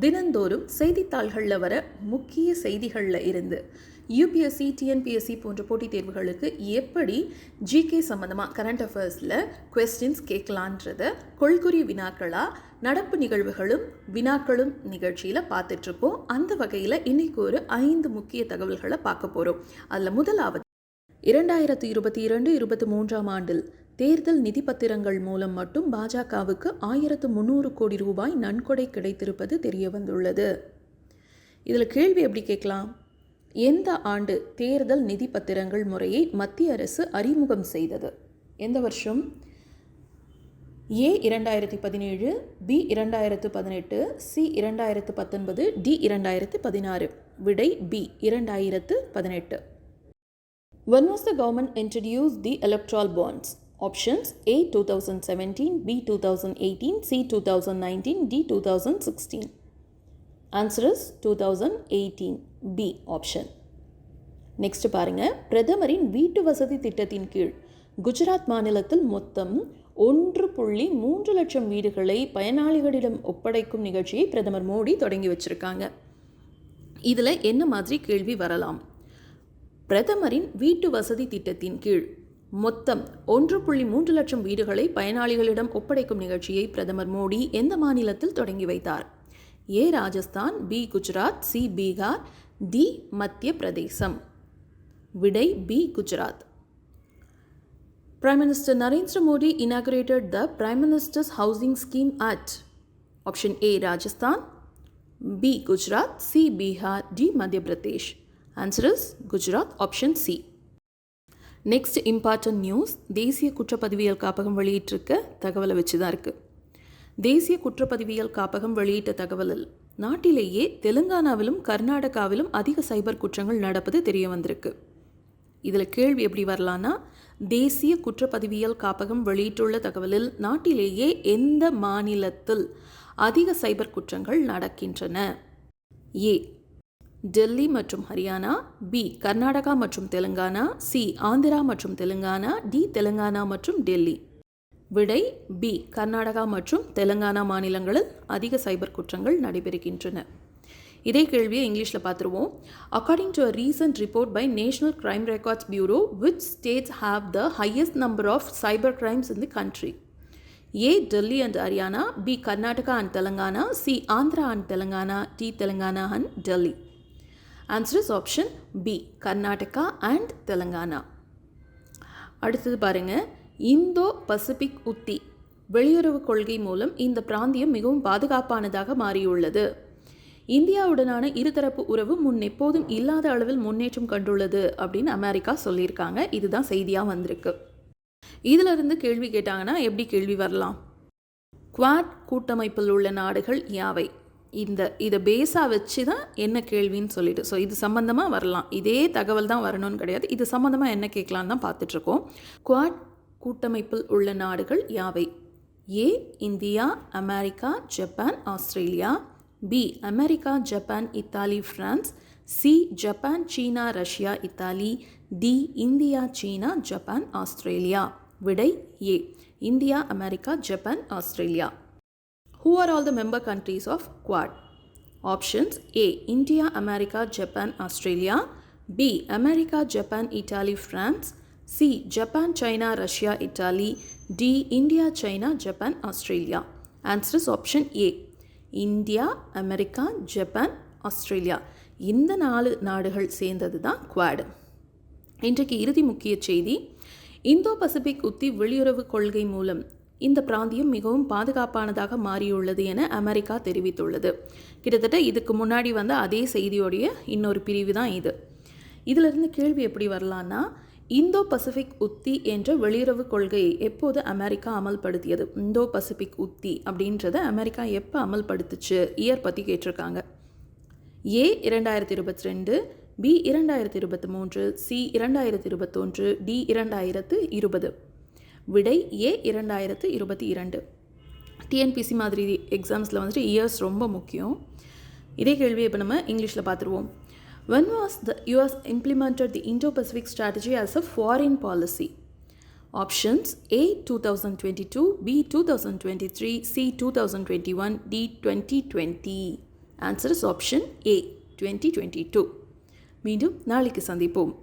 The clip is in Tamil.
தினந்தோறும் செய்தித்தாள்களில் வர முக்கிய செய்திகளில் இருந்து. யூபிஎஸ்சி டிஎன்பிஎஸ்சி போன்ற போட்டித் தேர்வுகளுக்கு எப்படி ஜிகே சம்மந்தமாக கரண்ட் அஃபேர்ஸில் கொஸ்டின்ஸ் கேட்கலான்றத கொள்குறி வினாக்களாக நடப்பு நிகழ்வுகளும் வினாக்களும் நிகழ்ச்சியில் பார்த்துட்ருக்கோம் அந்த வகையில் இன்னைக்கு ஒரு ஐந்து முக்கிய தகவல்களை பார்க்க போகிறோம் அதில் முதலாவது இரண்டாயிரத்து இருபத்தி இரண்டு இருபத்தி மூன்றாம் ஆண்டில் தேர்தல் நிதி பத்திரங்கள் மூலம் மட்டும் பாஜகவுக்கு ஆயிரத்து முந்நூறு கோடி ரூபாய் நன்கொடை கிடைத்திருப்பது தெரிய வந்துள்ளது இதில் கேள்வி எப்படி கேட்கலாம்? எந்த ஆண்டு தேர்தல் நிதி பத்திரங்கள் முறையை மத்திய அரசு அறிமுகம் செய்தது? எந்த வருஷம்? ஏ இரண்டாயிரத்தி பதினேழு பி இரண்டாயிரத்து பதினெட்டு சி இரண்டாயிரத்து பத்தொன்பது டி இரண்டாயிரத்து பதினாறு. விடை பி இரண்டாயிரத்து பதினெட்டு. When was the government introduced the electoral bonds? Options A 2017, B 2018, C 2019, D 2016. Answer is 2018. B option. Next பாருங்க பிரதமரின் வீட்டு வசதி திட்டத்தின் கீழ் குஜராத் மாநிலத்தில் மொத்தம் ஒன்று புள்ளி மூன்று லட்சம் வீடுகளை பயனாளிகளிடம் ஒப்படைக்கும் நிகழ்ச்சியை பிரதமர் மோடி தொடங்கி வச்சிருக்காங்க இதில் என்ன மாதிரி கேள்வி வரலாம் பிரதமரின் வீட்டு வசதி திட்டத்தின் கீழ் மொத்தம் ஒன்று புள்ளி மூன்று லட்சம் வீடுகளை பயனாளிகளிடம் ஒப்படைக்கும் நிகழ்ச்சியை பிரதமர் மோடி எந்த மாநிலத்தில் தொடங்கி வைத்தார் A Rajasthan B Gujarat C Bihar D Madhya Pradesh விடை B Gujarat Prime Minister Narendra Modi inaugurated the Prime Minister's Housing Scheme at Option A Rajasthan, B Gujarat, C Bihar, D Madhya Pradesh. Answer is Gujarat, option C. Next important news தேசிய குற்றப்பதிவியல் காப்பகம் வெளியிட்டிருக்க தகவலை வச்சு தான் இருக்குது தேசிய குற்றப்பதிவியல் காப்பகம் வெளியிட்ட தகவலில் நாட்டிலேயே தெலுங்கானாவிலும் கர்நாடகாவிலும் அதிக சைபர் குற்றங்கள் நடப்பது தெரிய வந்திருக்கு. இதில் கேள்வி எப்படி வரலான்னா தேசிய குற்றப்பதிவியல் காப்பகம் வெளியிட்டுள்ள தகவலில் நாட்டிலேயே எந்த மாநிலத்தில் அதிக சைபர் குற்றங்கள் நடக்கின்றன? ஏ டெல்லி மற்றும் ஹரியானா பி கர்நாடகா மற்றும் தெலுங்கானா சி ஆந்திரா மற்றும் தெலுங்கானா டி தெலுங்கானா மற்றும் டெல்லி. விடை பி கர்நாடகா மற்றும் தெலுங்கானா மாநிலங்களில் அதிக சைபர் குற்றங்கள் நடைபெறுகின்றன. இதே கேள்வியை இங்கிலீஷில் பார்த்துருவோம். According to a recent report by National Crime Records Bureau which states have the highest number of cyber crimes in the country A Delhi and Haryana B Karnataka and Telangana C Andhra and Telangana D Telangana and Delhi answer is option B Karnataka and Telangana அடுத்தது பாருங்க. இந்தோ பசிபிக் உத்தி வெளியுறவு கொள்கை மூலம் இந்த பிராந்தியம் மிகவும் பாதுகாப்பானதாக மாறியுள்ளது. இந்தியாவுடனான இருதரப்பு உறவு முன் எப்போதும் இல்லாத அளவில் முன்னேற்றம் கண்டுள்ளது அப்படின்னு அமெரிக்கா சொல்லியிருக்காங்க. இதுதான் செய்தியாக வந்திருக்கு. இதிலிருந்து கேள்வி கேட்டாங்கன்னா எப்படி கேள்வி வரலாம்? குவாட் கூட்டமைப்பில் உள்ள நாடுகள் யாவை? இந்த இதை பேஸாக வச்சு தான் என்ன கேள்வின்னு சொல்லிட்டு ஸோ இது சம்மந்தமாக வரலாம். இதே தகவல் தான் வரணும்னு கிடையாது. இது சம்மந்தமாக என்ன கேட்கலான்னு தான் பார்த்துட்ருக்கோம். குவாட் கூட்டமைப்பில் உள்ள நாடுகள் யாவை? A India America Japan Australia. B America Japan Italy France C Japan China Russia Italy. D India China Japan Australia. விடை A India America Japan Australia. Who are all the member countries of Quad? Options A India, America, Japan, Australia. B America, Japan, Italy, France. C Japan, China, Russia, Italy. D India, China, Japan, Australia. Answer is option A India America Japan Australia இந்த நாலு நாடுகள் சேர்ந்தது தான் குவாடு இன்றைக்கு இறுதி முக்கிய செய்தி இந்தோ பசிபிக் உத்தி வெளியுறவு கொள்கை மூலம் இந்த பிராந்தியம் மிகவும் பாதுகாப்பானதாக மாறியுள்ளது என அமெரிக்கா தெரிவித்துள்ளது. கிட்டத்தட்ட இதுக்கு முன்னாடி வந்த அதே செய்தியோடைய இன்னொரு பிரிவு தான் இது. இதிலிருந்து கேள்வி எப்படி வரலான்னா இந்தோ பசிபிக் உத்தி என்ற வெளியுறவு கொள்கையை எப்போது அமெரிக்கா அமல்படுத்தியது? இந்தோ பசிபிக் உத்தி அப்படின்றத அமெரிக்கா எப்போ அமல்படுத்துச்சு? இயர் பற்றி கேட்டிருக்காங்க. ஏ இரண்டாயிரத்தி இருபத்தி ரெண்டு பி இரண்டாயிரத்தி இருபத்தி மூன்று சி இரண்டாயிரத்தி இருபத்தொன்று டி இரண்டாயிரத்து இருபது. விடை ஏ இரண்டாயிரத்து இருபத்தி இரண்டு. டிஎன்பிசி மாதிரி எக்ஸாம்ஸில் வந்துட்டு இயர்ஸ் ரொம்ப முக்கியம். இதே கேள்வியை இப்போ நம்ம இங்கிலீஷில் பார்த்துருவோம் when was the US implemented the Indo Pacific strategy as a foreign policy options A two thousand twenty two B two thousand twenty three C two thousand twenty one D twenty twenty answer is option A twenty twenty two மீண்டும் நாளைக்கு சந்திப்போம்.